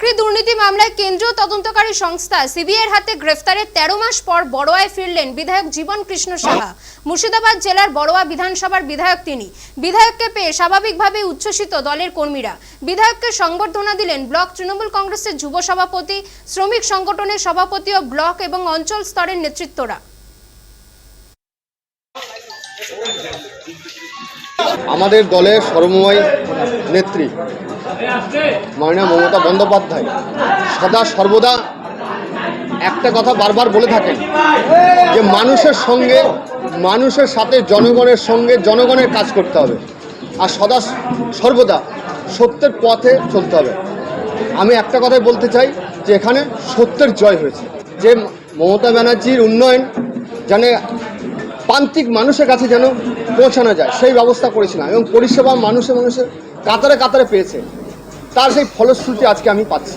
চাকরি দুর্নীতি মামলায় কেন্দ্রীয় তদন্তকারী সংস্থা সিবিআইয়ের হাতে গ্রেফতারের তেরো মাস পর বড়োয়ায় ফিরলেন বিধায়ক জীবন কৃষ্ণ সাহা। মুর্শিদাবাদ জেলার বড়োয়া বিধানসভার বিধায়ক তিনি। বিধায়ককে পেয়ে স্বাভাবিকভাবে উচ্ছ্বসিত দলের কর্মীরা। বিধায়ককে সংবর্ধনা দিলেন ব্লক তৃণমূল কংগ্রেসের যুব সভাপতি, শ্রমিক সংগঠনের সভাপতি ও ব্লক এবং অঞ্চল স্তরের নেতৃত্বরা। আমাদের দলের সর্বময় নেত্রী মাননীয় মমতা বন্দ্যোপাধ্যায়। সদা সর্বদা একটা কথা বারবার বলে থাকেন, যে মানুষের সঙ্গে, মানুষের সাথে জনগণের সঙ্গে জনগণের কাজ করতে হবে। আর সদা সর্বদা সত্যের পথে চলতে হবে। আমি একটা কথাই বলতে চাই, যে এখানে সত্যের জয় হয়েছে। যে মমতা ব্যানার্জির উন্নয়ন জানে প্রান্তিক মানুষের কাছে যেন পৌঁছানো যায়, সেই ব্যবস্থা করেছিলাম এবং পরিষেবা মানুষে মানুষের কাতারে কাতারে পেয়েছে। তার সেই ফলশ্রুতি আজকে আমি পাচ্ছি।